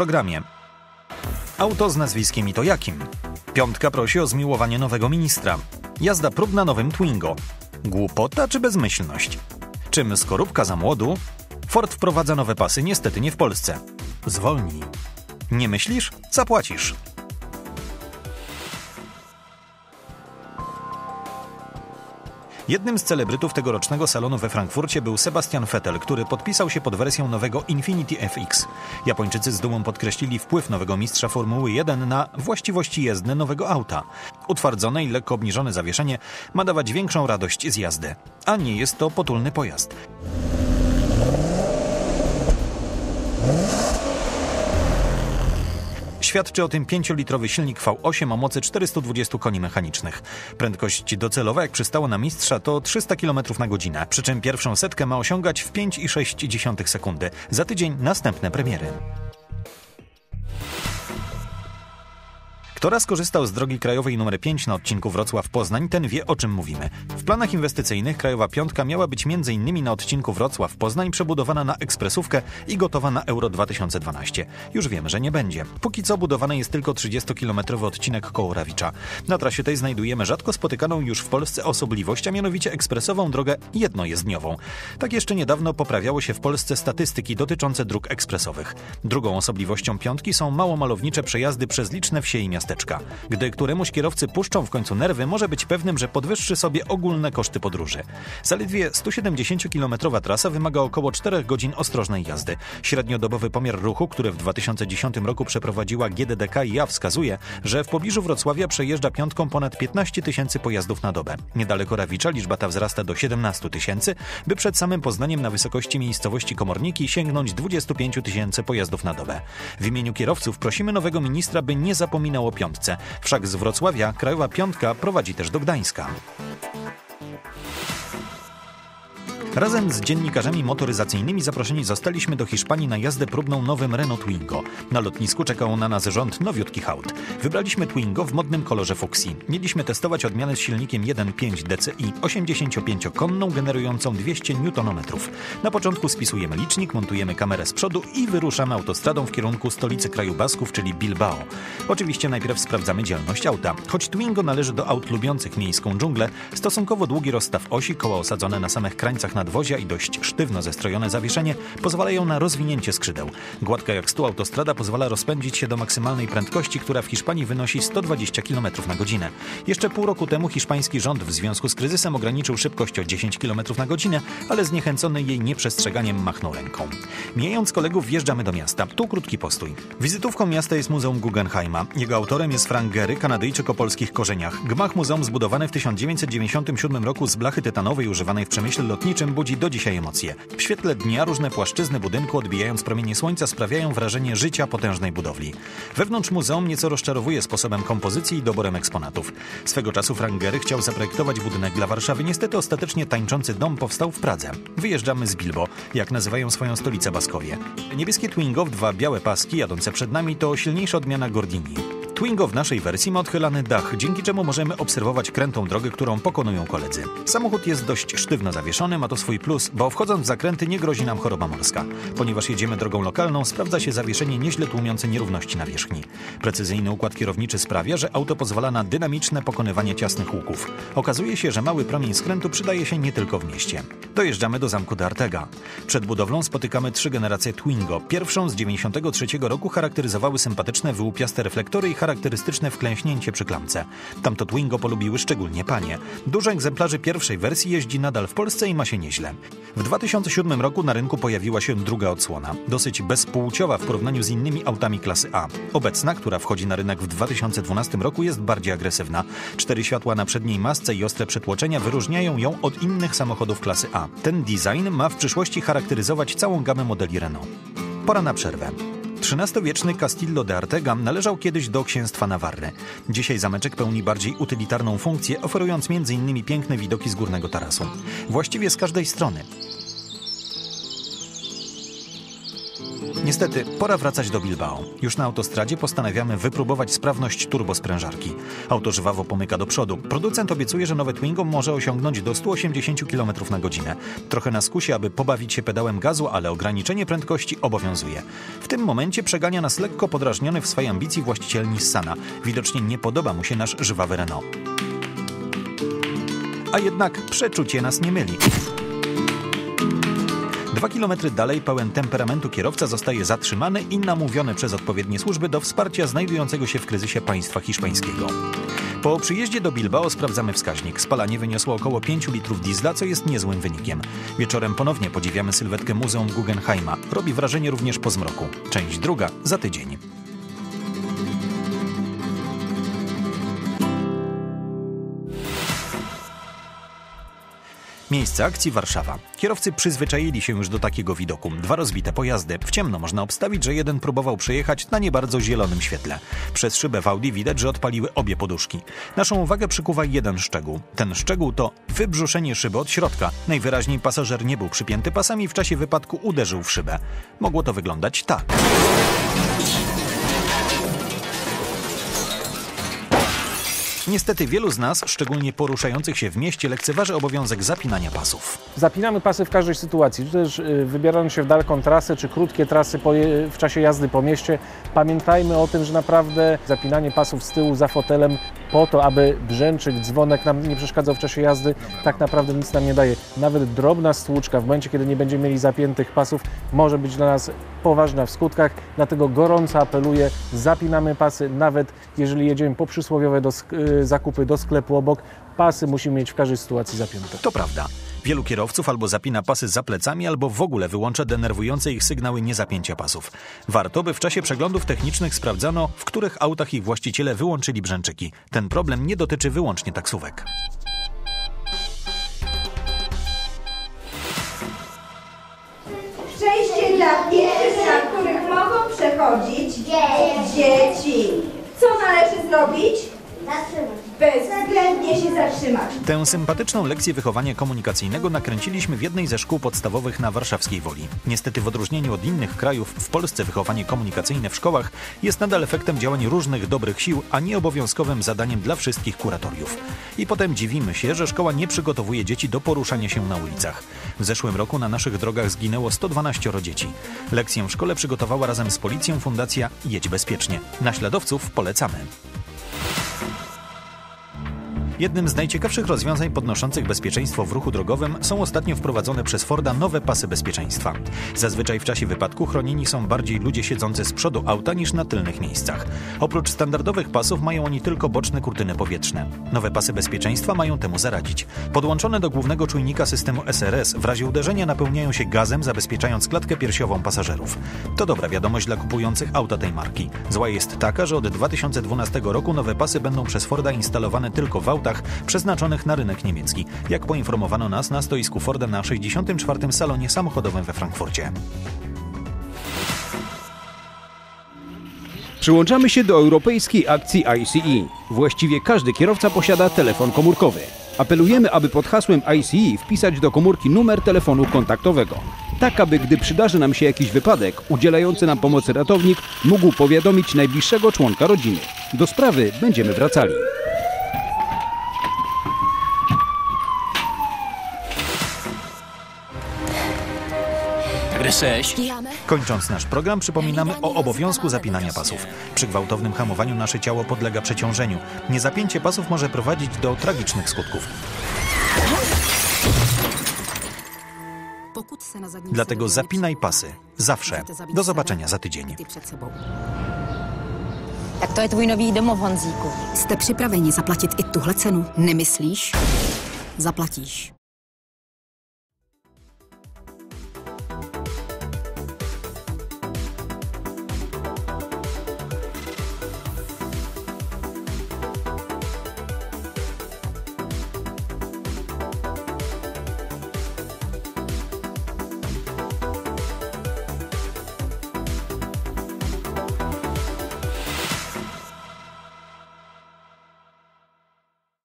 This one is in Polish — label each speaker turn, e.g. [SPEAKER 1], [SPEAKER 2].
[SPEAKER 1] Programie. Auto z nazwiskiem i to jakim? Piątka prosi o zmiłowanie nowego ministra. Jazda próbna nowym Twingo. Głupota czy bezmyślność? Czym skorupka za młodu? Ford wprowadza nowe pasy, niestety nie w Polsce. Zwolnij. Nie myślisz? Zapłacisz. Jednym z celebrytów tegorocznego salonu we Frankfurcie był Sebastian Vettel, który podpisał się pod wersją nowego Infinity FX. Japończycy z dumą podkreślili wpływ nowego mistrza Formuły 1 na właściwości jezdne nowego auta. Utwardzone i lekko obniżone zawieszenie ma dawać większą radość z jazdy. A nie jest to potulny pojazd. Świadczy o tym 5-litrowy silnik V8 o mocy 420 koni mechanicznych. Prędkość docelowa, jak przystało na mistrza, to 300 km na godzinę, przy czym pierwszą setkę ma osiągać w 5,6 sekundy. Za tydzień następne premiery. Kto raz korzystał z drogi krajowej nr 5 na odcinku Wrocław-Poznań, ten wie o czym mówimy. W planach inwestycyjnych Krajowa Piątka miała być m.in. na odcinku Wrocław-Poznań przebudowana na ekspresówkę i gotowa na Euro 2012. Już wiemy, że nie będzie. Póki co budowany jest tylko 30-kilometrowy odcinek koło Rawicza. Na trasie tej znajdujemy rzadko spotykaną już w Polsce osobliwość, a mianowicie ekspresową drogę jednojezdniową. Tak jeszcze niedawno poprawiało się w Polsce statystyki dotyczące dróg ekspresowych. Drugą osobliwością piątki są mało malownicze przejazdy przez liczne wsie i miasta Gdy któremuś kierowcy puszczą w końcu nerwy, może być pewnym, że podwyższy sobie ogólne koszty podróży. Zaledwie 170-kilometrowa trasa wymaga około 4 godzin ostrożnej jazdy. Średniodobowy pomiar ruchu, który w 2010 roku przeprowadziła GDDK IA wskazuje, że w pobliżu Wrocławia przejeżdża piątką ponad 15 tysięcy pojazdów na dobę. Niedaleko Rawicza liczba ta wzrasta do 17 tysięcy, by przed samym Poznaniem na wysokości miejscowości Komorniki sięgnąć 25 tysięcy pojazdów na dobę. W imieniu kierowców prosimy nowego ministra, by nie zapominał o piątce. Wszak z Wrocławia Krajowa Piątka prowadzi też do Gdańska. Razem z dziennikarzami motoryzacyjnymi zaproszeni zostaliśmy do Hiszpanii na jazdę próbną nowym Renault Twingo. Na lotnisku czekał na nas rząd nowiutkich aut. Wybraliśmy Twingo w modnym kolorze fuksji. Mieliśmy testować odmianę z silnikiem 1.5 DCI 85-konną generującą 200 Nm. Na początku spisujemy licznik, montujemy kamerę z przodu i wyruszamy autostradą w kierunku stolicy kraju Basków, czyli Bilbao. Oczywiście najpierw sprawdzamy dzielność auta. Choć Twingo należy do aut lubiących miejską dżunglę, stosunkowo długi rozstaw osi, koła osadzone na samych krańcach nadwozia i dość sztywno zestrojone zawieszenie pozwalają na rozwinięcie skrzydeł. Gładka jak stół autostrada pozwala rozpędzić się do maksymalnej prędkości, która w Hiszpanii wynosi 120 km na godzinę. Jeszcze pół roku temu hiszpański rząd w związku z kryzysem ograniczył szybkość o 10 km na godzinę, ale zniechęcony jej nieprzestrzeganiem machnął ręką. Mijając kolegów wjeżdżamy do miasta. Tu krótki postój. Wizytówką miasta jest Muzeum Guggenheima. Jego autorem jest Frank Gehry, Kanadyjczyk o polskich korzeniach. Gmach muzeum zbudowany w 1997 roku z blachy tytanowej używanej w przemyśle lotniczym budzi do dzisiaj emocje. W świetle dnia różne płaszczyzny budynku, odbijając promienie słońca, sprawiają wrażenie życia potężnej budowli. Wewnątrz muzeum nieco rozczarowuje sposobem kompozycji i doborem eksponatów. Swego czasu Frank Gehry chciał zaprojektować budynek dla Warszawy. Niestety ostatecznie tańczący dom powstał w Pradze. Wyjeżdżamy z Bilbo, jak nazywają swoją stolicę Baskowie. Niebieskie Twingo w dwa białe paski jadące przed nami to silniejsza odmiana Gordini. Twingo w naszej wersji ma odchylany dach, dzięki czemu możemy obserwować krętą drogę, którą pokonują koledzy. Samochód jest dość sztywno zawieszony, ma to swój plus, bo wchodząc w zakręty nie grozi nam choroba morska. Ponieważ jedziemy drogą lokalną, sprawdza się zawieszenie nieźle tłumiące nierówności na wierzchni. Precyzyjny układ kierowniczy sprawia, że auto pozwala na dynamiczne pokonywanie ciasnych łuków. Okazuje się, że mały promień skrętu przydaje się nie tylko w mieście. Dojeżdżamy do zamku de Artega. Przed budowlą spotykamy trzy generacje Twingo. Pierwszą z 93 roku charakteryzowały sympatyczne wyłupiaste reflektory i charakterystyczne wklęśnięcie przy klamce. Tamto Twingo polubiły szczególnie panie. Dużo egzemplarzy pierwszej wersji jeździ nadal w Polsce i ma się nieźle. W 2007 roku na rynku pojawiła się druga odsłona. Dosyć bezpłciowa w porównaniu z innymi autami klasy A. Obecna, która wchodzi na rynek w 2012 roku jest bardziej agresywna. Cztery światła na przedniej masce i ostre przetłoczenia wyróżniają ją od innych samochodów klasy A. Ten design ma w przyszłości charakteryzować całą gamę modeli Renault. Pora na przerwę. XIII-wieczny Castillo de Artega należał kiedyś do księstwa Nawarry. Dzisiaj zameczek pełni bardziej utylitarną funkcję, oferując m.in. piękne widoki z górnego tarasu. Właściwie z każdej strony. Niestety, pora wracać do Bilbao. Już na autostradzie postanawiamy wypróbować sprawność turbosprężarki. Auto żwawo pomyka do przodu. Producent obiecuje, że nowe Twingo może osiągnąć do 180 km na godzinę. Trochę nas kusi, aby pobawić się pedałem gazu, ale ograniczenie prędkości obowiązuje. W tym momencie przegania nas lekko podrażniony w swej ambicji właściciel Nissana. Widocznie nie podoba mu się nasz żwawy Renault. A jednak przeczucie nas nie myli. Dwa kilometry dalej pełen temperamentu kierowca zostaje zatrzymany i namówiony przez odpowiednie służby do wsparcia znajdującego się w kryzysie państwa hiszpańskiego. Po przyjeździe do Bilbao sprawdzamy wskaźnik. Spalanie wyniosło około 5 litrów diesla, co jest niezłym wynikiem. Wieczorem ponownie podziwiamy sylwetkę Muzeum Guggenheima. Robi wrażenie również po zmroku. Część druga za tydzień. Miejsce akcji Warszawa. Kierowcy przyzwyczaili się już do takiego widoku. Dwa rozbite pojazdy. W ciemno można obstawić, że jeden próbował przejechać na nie bardzo zielonym świetle. Przez szybę w Audi widać, że odpaliły obie poduszki. Naszą uwagę przykuwa jeden szczegół. Ten szczegół to wybrzuszenie szyby od środka. Najwyraźniej pasażer nie był przypięty pasami w czasie wypadku uderzył w szybę. Mogło to wyglądać tak. Niestety wielu z nas, szczególnie poruszających się w mieście, lekceważy obowiązek zapinania pasów.
[SPEAKER 2] Zapinamy pasy w każdej sytuacji, czy też y, wybierając się w daleką trasę, czy krótkie trasy w czasie jazdy po mieście. Pamiętajmy o tym, że naprawdę zapinanie pasów z tyłu za fotelem po to, aby brzęczyk, dzwonek nam nie przeszkadzał w czasie jazdy, tak naprawdę nic nam nie daje. Nawet drobna stłuczka w momencie, kiedy nie będziemy mieli zapiętych pasów, może być dla nas poważna w skutkach, dlatego gorąco apeluję, zapinamy pasy, nawet jeżeli jedziemy po przysłowiowe do, y, zakupy do sklepu obok, pasy musimy mieć w każdej sytuacji zapięte.
[SPEAKER 1] To prawda. Wielu kierowców albo zapina pasy za plecami, albo w ogóle wyłącza denerwujące ich sygnały niezapięcia pasów. Warto, by w czasie przeglądów technicznych sprawdzano, w których autach ich właściciele wyłączyli brzęczyki. Ten problem nie dotyczy wyłącznie taksówek.
[SPEAKER 3] Przejście dla pieszych, na których mogą przechodzić dzieci. Co należy zrobić? Bezwzględnie się zatrzymać.
[SPEAKER 1] Tę sympatyczną lekcję wychowania komunikacyjnego nakręciliśmy w jednej ze szkół podstawowych na warszawskiej Woli. Niestety w odróżnieniu od innych krajów w Polsce wychowanie komunikacyjne w szkołach jest nadal efektem działań różnych dobrych sił, a nie obowiązkowym zadaniem dla wszystkich kuratoriów. I potem dziwimy się, że szkoła nie przygotowuje dzieci do poruszania się na ulicach. W zeszłym roku na naszych drogach zginęło 112 dzieci. Lekcję w szkole przygotowała razem z policją Fundacja Jedź Bezpiecznie. Naśladowców polecamy. Jednym z najciekawszych rozwiązań podnoszących bezpieczeństwo w ruchu drogowym są ostatnio wprowadzone przez Forda nowe pasy bezpieczeństwa. Zazwyczaj w czasie wypadku chronieni są bardziej ludzie siedzący z przodu auta niż na tylnych miejscach. Oprócz standardowych pasów mają oni tylko boczne kurtyny powietrzne. Nowe pasy bezpieczeństwa mają temu zaradzić. Podłączone do głównego czujnika systemu SRS w razie uderzenia napełniają się gazem, zabezpieczając klatkę piersiową pasażerów. To dobra wiadomość dla kupujących auta tej marki. Zła jest taka, że od 2012 roku nowe pasy będą przez Forda instalowane tylko w autach przeznaczonych na rynek niemiecki, jak poinformowano nas na stoisku Forda na 64. salonie samochodowym we Frankfurcie.
[SPEAKER 4] Przyłączamy się do europejskiej akcji ICE. Właściwie każdy kierowca posiada telefon komórkowy. Apelujemy, aby pod hasłem ICE wpisać do komórki numer telefonu kontaktowego. Tak, aby gdy przydarzy nam się jakiś wypadek, udzielający nam pomocy ratownik mógł powiadomić najbliższego członka rodziny. Do sprawy będziemy wracali.
[SPEAKER 5] Cześć.
[SPEAKER 1] Kończąc nasz program, przypominamy o obowiązku zapinania pasów. Przy gwałtownym hamowaniu nasze ciało podlega przeciążeniu. Niezapięcie pasów może prowadzić do tragicznych skutków. Dlatego zapinaj pasy. Zawsze. Do zobaczenia za tydzień.
[SPEAKER 6] Tak to je tvůj nový domov, Honzíku.
[SPEAKER 7] Jste připraveni zaplatit i tuhle cenu? Nemyslíš? Zaplatíš.